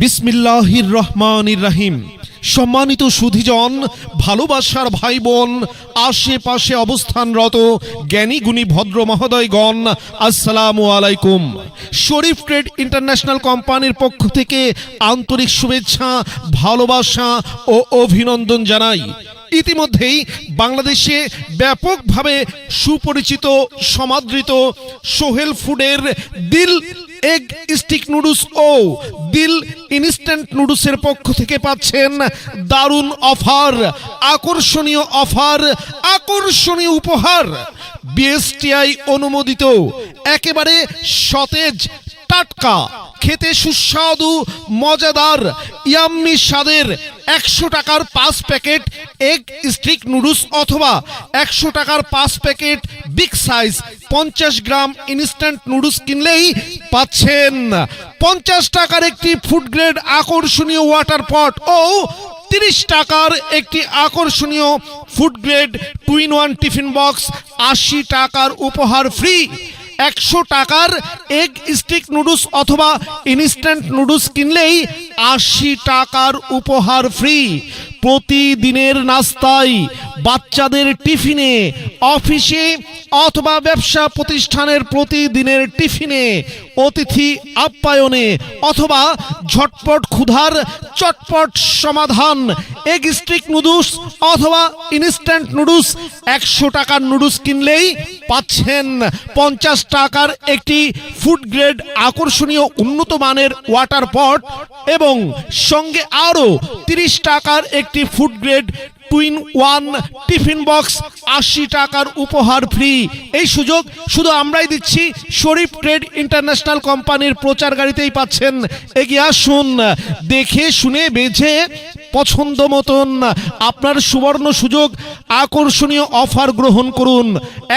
বিসমিল্লাহির রহমানির রাহিম। সম্মানিত সুধীজন, ভালোবাসার ভাই বোন আশেপাশে অবস্থানরত জ্ঞানী গুণী ভদ্র মহোদয়গণ, আসসালামু আলাইকুম। শরীফ ট্রেড ইন্টারন্যাশনাল কোম্পানির পক্ষ থেকে আন্তরিক শুভেচ্ছা, ভালোবাসা ও অভিনন্দন জানাই। ইতিমধ্যেই বাংলাদেশে ব্যাপকভাবে সুপরিচিত, সমাদৃত সোহেল ফুডের দিল এগ স্টিক নুডলস ও দিল ইনস্ট্যান্ট নুডলসের পক্ষ থেকে পাচ্ছেন দারুণ অফার, আকর্ষণীয় অফার, আকর্ষণীয় উপহার। বিএসটিআই অনুমোদিত, একেবারে সতেজ, টাটকা, খেতে সুস্বাদু, মজাদার, ইয়াম্মি স্বাদের একশো টাকার পাঁচ প্যাকেট এগ স্টিক নুডলস অথবা একশো টাকার পাঁচ প্যাকেট বিগ সাইজ পঞ্চাশ গ্রাম ইনস্ট্যান্ট নুডলস কিনলেই পাচ্ছেন পঞ্চাশ টাকার একটি ফুড গ্রেড আকর্ষণীয় ওয়াটার পট ও তিরিশ টাকার একটি আকর্ষণীয় food grade two in one tiffin box আশি টাকার উপহার ফ্রি একশো টাকার এগ স্টিক নুডলস অথবা ইনস্ট্যান্ট নুডলস কিনলেই আশি টাকার উপহার ফ্রি প্রতিদিনের নাস্তায় বাচ্চাদের টিফিনে, অফিসে অথবা ব্যবসা প্রতিষ্ঠানের প্রতিদিনের টিফিনে, অতিথি আপ্যায়নে অথবা ঝটপট ক্ষুধার চটপট সমাধান এগ স্টিক নুডলস অথবা ইনস্ট্যান্ট নুডলস একশো টাকার নুডলস কিনলেই পাচ্ছেন। পঞ্চাশ টাকার একটি ফুড গ্রেড আকর্ষণীয় উন্নত মানের ওয়াটার পট এবং সঙ্গে আরও তিরিশ টাকার একটি food grade two in one tiffin box আশি টাকার উপহার ফ্রি এই সুযোগ শুধু আমরাই দিচ্ছি। শরীফ ট্রেড ইন্টারন্যাশনাল কোম্পানির প্রচার গাড়িতেই পাচ্ছেন। এগিয়ে আসুন। দেখে শুনে বেছে পছন্দ মতন আপনার সুবর্ণ সুযোগ আকর্ষণীয় অফার গ্রহণ করুন।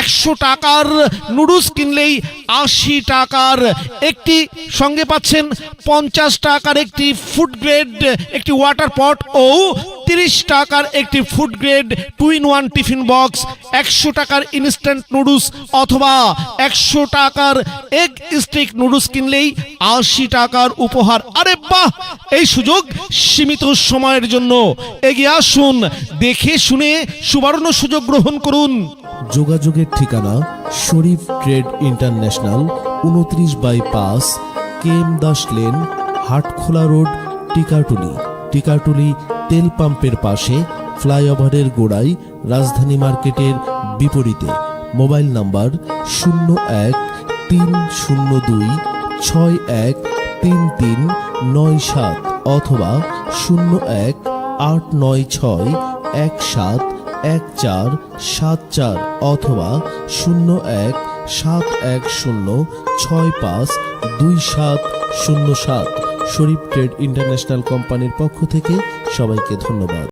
একশো টাকার নুডলস কিনলেই আশি টাকার একটি সঙ্গে পাচ্ছেন পঞ্চাশ টাকার একটি ফুড গ্রেড একটি ওয়াটার পট ও তিরিশ টাকার একটি food grade two in one tiffin box একশো টাকার ইনস্ট্যান্ট নুডলস অথবা একশো টাকার এগ স্টিক নুডলস কিনলেই আশি টাকার উপহার। আরে বাহ! এই সুযোগ সীমিত সময়ের জন্য। এগিয়ে আসুন, দেখে শুনে সুবর্ণ সুযোগ গ্রহণ করুন। যোগাযোগের ঠিকানা শরীফ ট্রেড ইন্টারন্যাশনাল, উনত্রিশ বাই পাঁচ, K M Das lane, Hatkhola road, Tikatuli. Tikatuli তেল পাম্পের পাশে ফ্লাইওভারের গোড়ায় রাজধানী মার্কেটের বিপরীতে মোবাইল নাম্বার শূন্য এক তিন শূন্য দুই ছয় এক তিন তিন নয় সাত অথবা শূন্য এক আট নয় ছয় এক সাত এক চার সাত চার অথবা শূন্য এক সাত এক শূন্য ছয় পাঁচ দুই সাত শূন্য সাত শরীফ ট্রেড ইন্টারন্যাশনাল কোম্পানির পক্ষ থেকে সবাইকে ধন্যবাদ।